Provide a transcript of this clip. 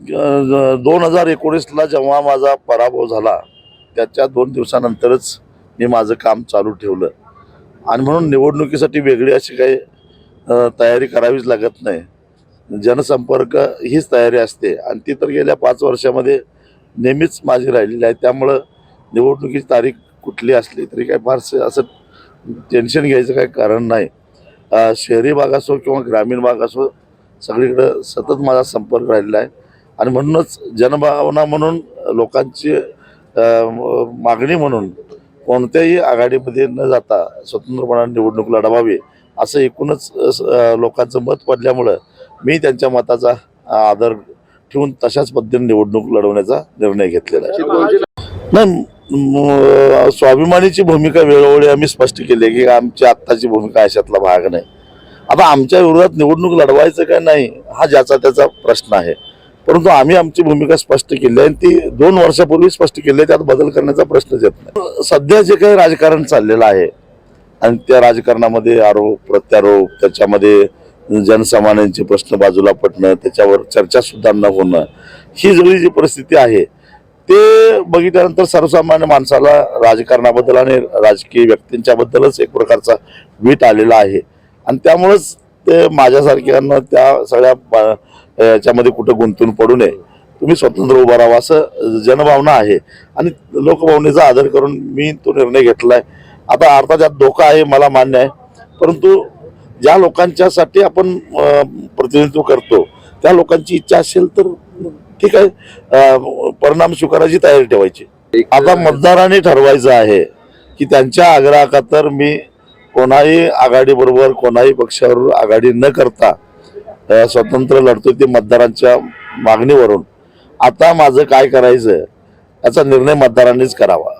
दोन हजार एकोणीसला जेव्हा माझा पराभव झाला त्याच्या दोन दिवसानंतरच मी माझं काम चालू ठेवलं. आणि म्हणून निवडणुकीसाठी वेगळी अशी काही तयारी करावीच लागत नाही. जनसंपर्क हीच तयारी असते. आणि ती तर गेल्या पाच वर्षामध्ये नेहमीच माझी राहिलेली आहे. त्यामुळं निवडणुकीची तारीख कुठली असली तरी काही फारसं असं टेन्शन घ्यायचं काही कारण नाही. शहरी भाग असो किंवा ग्रामीण भाग असो सगळीकडं सतत माझा संपर्क राहिलेला आहे. आणि म्हणूनच जनभावना म्हणून लोकांची मागणी म्हणून कोणत्याही आघाडीमध्ये न जाता स्वतंत्रपणाने निवडणूक लढवावी असं एकूणच लोकांचं मत पडल्यामुळं मी त्यांच्या मताचा आदर ठेवून तशाच पद्धतीने निवडणूक लढवण्याचा निर्णय घेतलेला आहे. नाही स्वाभिमानीची भूमिका वेळोवेळी आम्ही स्पष्ट केली आहे की आमची आत्ताची भूमिका अशातला भाग नाही. आता आमच्या विरोधात निवडणूक लढवायचं काय नाही हा ज्याचा त्याचा प्रश्न आहे. परंतु आम्ही आमची भूमिका स्पष्ट केली आहे आणि ती दोन वर्षापूर्वी स्पष्ट केली आहे त्यात बदल करण्याचा प्रश्नच येत नाही. सध्या जे काही राजकारण चाललेलं आहे आणि त्या राजकारणामध्ये आरोप प्रत्यारोप त्याच्यामध्ये जनसामान्यांचे प्रश्न बाजूला पडणं त्याच्यावर चर्चासुद्धा न होणं ही सगळी जी परिस्थिती आहे ते बघितल्यानंतर सर्वसामान्य माणसाला राजकारणाबद्दल आणि राजकीय व्यक्तींच्याबद्दलच एक प्रकारचा वीट आलेला आहे. आणि त्यामुळंच ते माझ्यासारख्यांना त्या सगळ्या याच्यामध्ये कुठं गुंतून पडू नये. तुम्ही स्वतंत्र उभा राहा. असं जनभावना आहे. आणि लोकभावनेचा आदर करून मी तो निर्णय घेतलाय. आता अर्थात धोका आहे मला मान्य आहे. परंतु ज्या लोकांच्यासाठी आपण प्रतिनिधित्व करतो त्या लोकांची इच्छा असेल तर ठीक आहे. परिणाम स्वीकारायची तयारी ठेवायची. आता मतदाराने ठरवायचं आहे की त्यांच्या आग्रहाखातर मी कोणाही आघाडीबरोबर कोणाही पक्षावर आघाडी न करता स्वतंत्र लढतोय ते मतदारांच्या मागणीवरून. आता माझं काय करायचं? याचा निर्णय मतदारांनीच करावा.